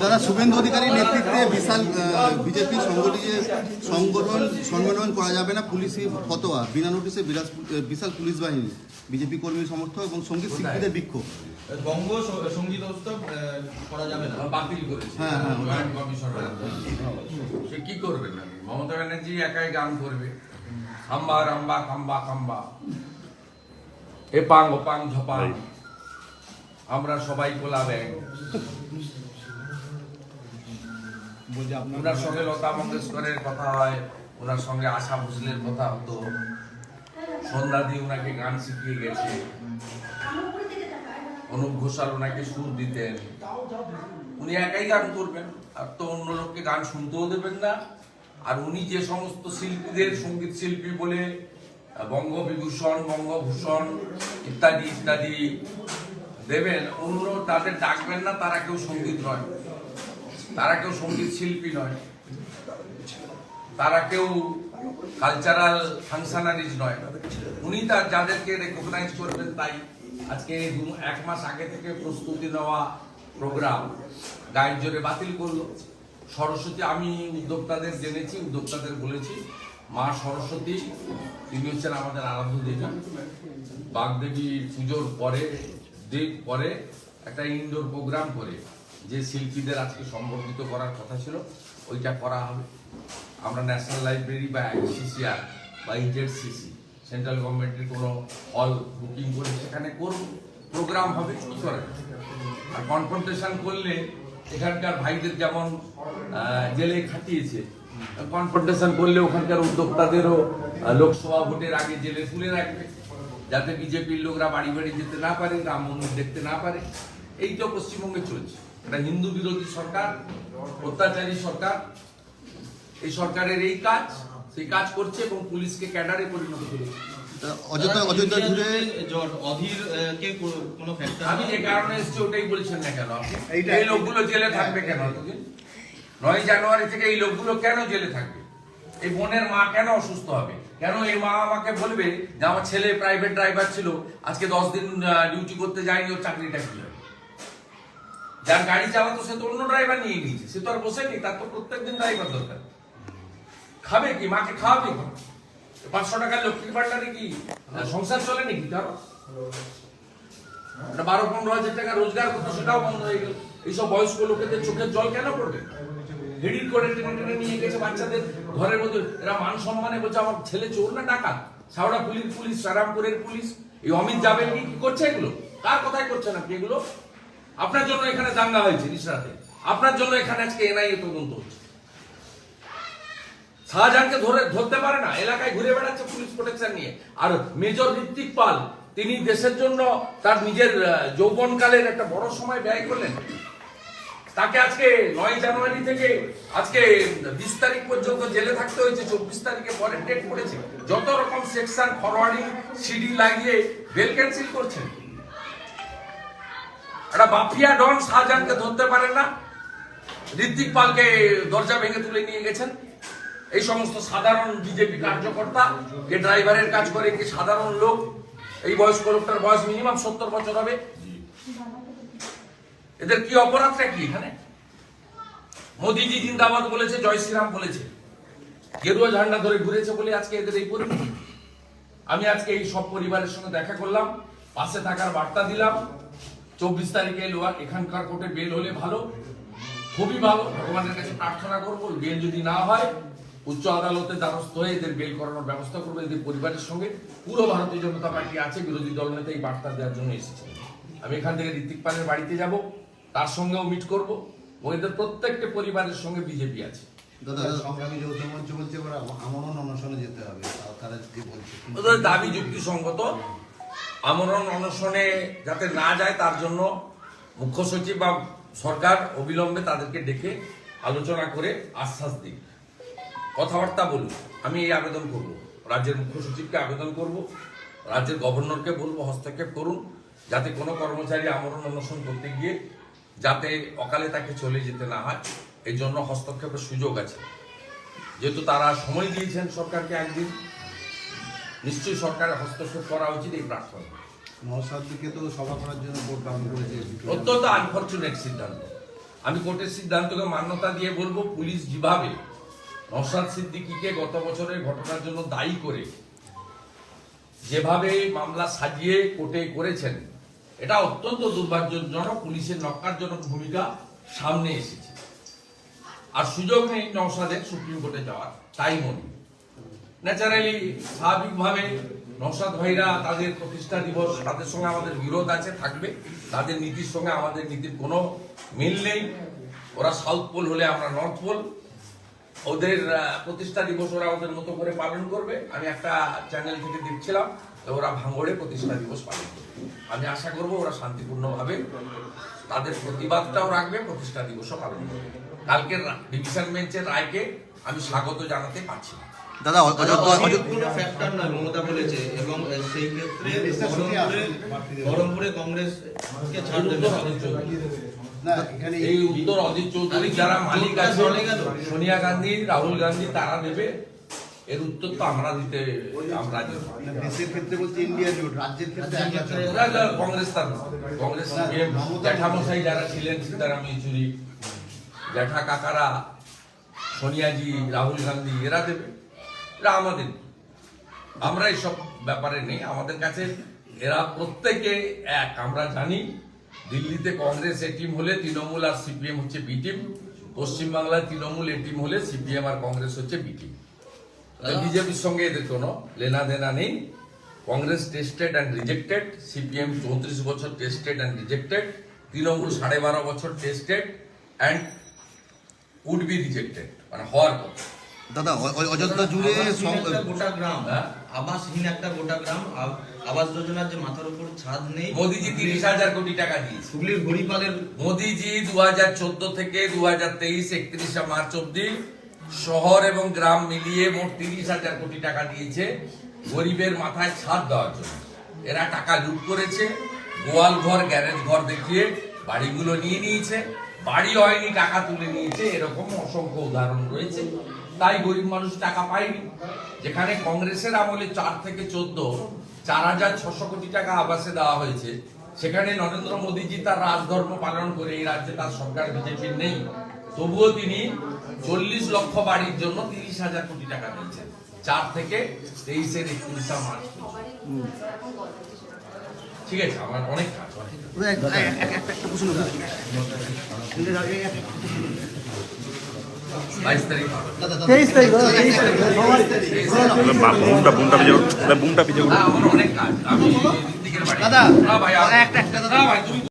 দাদা শুভেন্দু অধিকারীর নেতৃত্বে বিশাল বিজেপি সংগঠিত সংগঠন সম্মেলন করা যাবে না। পুলিশি ফতোয়া বিনা নোটিশে বিরাজ বিশাল পুলিশ বাহিনী বিজেপি কর্মী সমর্থক এবং সংগীত শিল্পীদের বিক্ষোভ। বঙ্গ সংগীত উৎসব আহ, করা যাবে না। বাতিল করেছে। হ্যাঁ, হ্যাঁ। সে কি করবে না? মমতা ব্যানার্জি একাই গান করবে খাম্বা রাম্বা খাম্বা খাম্বা। এপাং ওপাং ঝপাং। আমরা সবাই কোলা ব্যাগ ওনার সঙ্গে লতা মঙ্গেশকরের কথা হয় ওনার সঙ্গে আশা ভোসলের কথা হতো। সন্ধ্যাদি ওনাকে গান শিখিয়ে গেছে। অনুপ ঘোষাল ওনাকে সুর দিতেন। উনি একাই গান করবেন আর তো অন্য লোককে গান শুনতেও দেবেন না। আর উনি যে সমস্ত শিল্পীদের সংগীত শিল্পী বলে বঙ্গবিভূষণ বঙ্গভূষণ ইত্যাদি ইত্যাদি দেবেন অন্য তাদের ডাকবেন না, তারা কেউ সংগীত নয়। তারা কেউ সংগীত শিল্পী নয়। তারা কেউ কালচারাল ফাংশনারিজ নয়। উনি তার যাদেরকে রেকগনাইজ করবেন তাই আজকে এক মাস আগে থেকে প্রস্তুতি নেওয়া প্রোগ্রাম গায়ের জোরে বাতিল করল। সরস্বতী, আমি উদ্যোক্তাদের জেনেছি, উদ্যোক্তাদের বলেছি, মা সরস্বতী, তিনি হচ্ছেন আমাদের আরাধ্য দেবী। বাগদেবী পুজোর পরে দিক পরে একটা ইনডোর প্রোগ্রাম করে যে শিল্পীদের আজকে সম্বর্ধিত করার কথা ছিল, ওইটা করা হবে। আমরা ন্যাশনাল লাইব্রেরি বা আইসিসিআর বা ইজেডসিসি সেন্ট্রাল গভর্নমেন্টের কোনো হল বুকিং করে সেখানে করব। প্রোগ্রাম হবে আর কনফ্রন্টেশন করলে এখানকার ভাইদের যেমন জেলে খাটিয়েছে কনফ্রন্টেশন করলে ওখানকার উদ্যোক্তাদেরও লোকসভা ভোটের আগে জেলে তুলে রাখবে। যাতে বিজেপির লোকরা বাড়ি বাড়ি যেতে না পারে রাম মন্দির দেখতে না পারে। এই তো পশ্চিমবঙ্গে চলছে। এটা হিন্দু বিরোধী সরকার অত্যাচারী সরকার। এই সরকারের এই কাজ সেই কাজ করছে এবং পুলিশকে ক্যাডারে পরিণত করেছে। অযোধ্যা অযোধ্যা অধীর কে কোনো আমি যে কারণে এসেছি ওটাই বলছেন না কেন? এই লোকগুলো জেলে থাকবে কেন এতদিন? নয় জানুয়ারি থেকে এই লোকগুলো কেন জেলে থাকবে? এই বোনের মা কেন অসুস্থ হবে? কেন এই মা আমাকে বলবে যে আমার ছেলে প্রাইভেট ড্রাইভার ছিল, আজকে দশ দিন ডিউটি করতে যায়নি, ওর চাকরিটা কি হবে? যার গাড়ি চালাতো, সে তো অন্য ড্রাইভার নিয়ে নিয়েছে সে তো আর বসে নেই তার তো প্রত্যেকদিন ড্রাইভার দরকার। খাবে কি? মাকে খাওয়াবে কি পাঁচশো টাকার লক্ষ্মীর ভান্ডারে কি সংসার চলে নাকি তার বারো পনেরো হাজার টাকা রোজগার করতো, সেটাও বন্ধ হয়ে গেল। এইসব বয়স্ক লোকেদের চোখের জল কেন পড়বে? হেডির করে টেনে টেনে নিয়ে গেছে বাচ্চাদের ঘরের মধ্যে। এরা মান সম্মানে বলছে, আমার ছেলে চোর না টাকা সাউড়া পুলিশ পুলিশ, সারামপুরের পুলিশ। এই অমিত যাবেন কি? করছে এগুলো? কার কথাই করছেন আপনি এগুলো? আপনার জন্য এখানে দাঙ্গা হয়েছে নিশরাতে আপনার জন্য এখানে আজকে এনআইএ তদন্ত হচ্ছে। শাহজাহানকে ধরে, ধরতে পারে না। এলাকায় ঘুরে বেড়াচ্ছে পুলিশ প্রোটেকশন নিয়ে। আর মেজর ঋত্বিক পাল, তিনি দেশের জন্য তার নিজের যৌবনকালের একটা বড় সময় ব্যয় করলেন। তাকে আজকে নয় জানুয়ারি থেকে আজকে বিশ তারিখ পর্যন্ত জেলে থাকতে হয়েছে, চব্বিশ তারিখে পরের ডেট পড়েছে যত রকম সেকশন ফরওয়ার্ডিং সিডি লাগিয়ে বেল ক্যান্সেল করছেন একটা বাফিয়া ডন শাহজাহানকে ধরতে পারেন না। ঋত্বিক পালকে দরজা ভেঙে তুলে নিয়ে গেছেন। এই সমস্ত সাধারণ বিজেপি কার্যকর্তা, কে ড্রাইভারের কাজ করে, কি সাধারণ লোক, এই বয়স্ক লোকটার বয়স মিনিমাম সত্তর বছর হবে। এদের কি অপরাধটা কি এখানে? মোদিজি জিন্দাবাদ বলেছে, জয় শ্রীরাম বলেছে। গেরুয়া ঝান্ডা ধরে ঘুরেছে বলে আজকে এদের এই পরিণতি। আমি আজকে এই সব পরিবারের সঙ্গে দেখা করলাম, পাশে থাকার বার্তা দিলাম। চব্বিশ তারিখে লোয়ার এখানকার কোর্টে বেল হলে ভালো, খুবই ভালো। ভগবানের কাছে প্রার্থনা করব, বেল যদি না হয়, উচ্চ আদালতে দ্বারস্থ হয়ে এদের বেল করানোর ব্যবস্থা করব। এদের পরিবারের সঙ্গে পুরো ভারতীয় জনতা পার্টি আছে, বিরোধী দলনেতা এই বার্তা দেওয়ার জন্য এসেছে। আমি এখান থেকে ঋত্বিক পালের বাড়িতে যাব তার সঙ্গেও মিট করব এবং এদের প্রত্যেকটা পরিবারের সঙ্গে বিজেপি আছে। দাবি যুক্তিসঙ্গত। আমরণ অনশনে যাতে না যায় তার জন্য মুখ্য সচিব বা সরকার অবিলম্বে তাদেরকে ডেকে আলোচনা করে আশ্বাস দিক। কথাবার্তা বলুন আমি এই আবেদন করব। রাজ্যের মুখ্য সচিবকে আবেদন করব রাজ্যের গভর্নরকে বলব হস্তক্ষেপ করুন। যাতে কোনো কর্মচারী আমরণ অনশন করতে গিয়ে যাতে অকালে তাকে চলে যেতে না হয় এই জন্য হস্তক্ষেপের সুযোগ আছে। যেহেতু তারা সময় দিয়েছেন সরকারকে একদিন নিশ্চয়ই সরকারের হস্তক্ষেপ করা উচিত এই প্রার্থনা নওসাদ দিকে তো সভা করার জন্য ভোট ডাউন করেছে। অত্যন্ত আনফর্চুনেট সিদ্ধান্ত। আমি কোর্টের সিদ্ধান্তকে মান্যতা দিয়ে বলব পুলিশ যেভাবে নসাদ সিদ্দিকিকে গত বছরের ঘটনার জন্য দায়ী করে যেভাবে মামলা সাজিয়ে কোর্টে করেছেন এটা অত্যন্ত দুর্ভাগ্যজনক, পুলিশের নক্কারজনক ভূমিকা সামনে এসেছে। আর সুযোগ নেই নওশাদের সুপ্রিম কোর্টে যাওয়ার, তাই মনে। ন্যাচারালি স্বাভাবিকভাবে নওশাদ ভাইরা তাদের প্রতিষ্ঠা দিবস, তাদের সঙ্গে আমাদের বিরোধ আছে, থাকবে। তাদের নীতির সঙ্গে আমাদের নীতির কোনো মিল নেই। ওরা সাউথ পোল হলে আমরা নর্থ পোল। ওদের প্রতিষ্ঠা দিবস ওরা ওদের মতো করে পালন করবে। আমি একটা চ্যানেল থেকে দেখছিলাম ওরা ভাঙড়ে প্রতিষ্ঠা দিবস পালন করবে। আমি আশা করব ওরা শান্তিপূর্ণভাবে তাদের প্রতিবাদটাও রাখবে প্রতিষ্ঠা দিবসও পালন করবে। কালকের ডিভিশন বেঞ্চের রায়কে আমি স্বাগত জানাতে পারছি না। দাদা অযোধ্যা অযোধ্যা ফ্যাক্টর নয় মমতা বলেছে এবং সেই ক্ষেত্রে বহরমপুরে কংগ্রেসকে ছাড় দেবে। এই উত্তর অজিত চৌধুরী যারা মালিক আছে সোনিয়া গান্ধী রাহুল গান্ধী তারা দেবে এর উত্তর তো আমরা দিতে আমরা দেশের ক্ষেত্রে বলছে ইন্ডিয়া জোট রাজ্যের ক্ষেত্রে কংগ্রেস তার কংগ্রেস জ্যাঠামশাই যারা ছিলেন সীতারাম ইয়েচুরি জ্যাঠা কাকারা সোনিয়াজি রাহুল গান্ধী এরা দেবে। এরা আমাদের। আমরা এইসব ব্যাপারে নেই। আমাদের কাছে এরা প্রত্যেকে এক। আমরা জানি দিল্লিতে কংগ্রেস এ টিম হলে তৃণমূল আর সিপিএম হচ্ছে বি টিম পশ্চিমবাংলায় তৃণমূল এ টিম হলে সিপিএম আর কংগ্রেস হচ্ছে বি টিম। বিজেপির সঙ্গে এদের কোনো লেনা দেনা নেই। Congress tested and rejected CPM চৌত্রিশ বছর টেস্টেড অ্যান্ড রিজেক্টেড তৃণমূল সাড়ে বারো বছর tested and would be rejected মানে হওয়ার কথা দাদা অযোধ্যা জুড়ে গোটা গ্রাম হ্যাঁ? আবাসহীন একটা গোটা গ্রাম আবাস যোজনার যে মাথার উপর ছাদ নেই মোদিজি তিরিশ হাজার কোটি টাকা দিয়েছে। হুগলির হরিপালের মোদিজি দু হাজার চোদ্দ থেকে দু হাজার তেইশ একত্রিশে মার্চ অব্দি শহর এবং গ্রাম মিলিয়ে মোট তিরিশ হাজার কোটি টাকা দিয়েছে গরিবের মাথায় ছাদ দেওয়ার জন্য। এরা টাকা লুট করেছে গোয়াল ঘর গ্যারেজ ঘর দেখিয়ে বাড়িগুলো নিয়ে নিয়েছে। বাড়ি হয়নি টাকা তুলে নিয়েছে এরকম অসংখ্য উদাহরণ রয়েছে। তাই গরিব মানুষ টাকা পায়নি। যেখানে কংগ্রেসের আমলে চার থেকে চোদ্দ চার হাজার ছশো কোটি টাকা আবাসে দেওয়া হয়েছে। সেখানে নরেন্দ্র মোদীজি তার রাজধর্ম পালন করে এই রাজ্যে তার সরকার বিজেপির নেই। তবুও তিনি চল্লিশ লক্ষ বাড়ির জন্য তিরিশ হাজার কোটি টাকা দিয়েছেন। চার থেকে তেইশের একত্রিশে মার্চ ঠিক আছে আমার অনেক কাজ অনেক তেইশ তারিখ তেইশ তারিখ। সবাই বুমটা বুমটা পিছিয়ে বুমটা বাড়ি দাদা, ভাই একটা- একটা দাদা।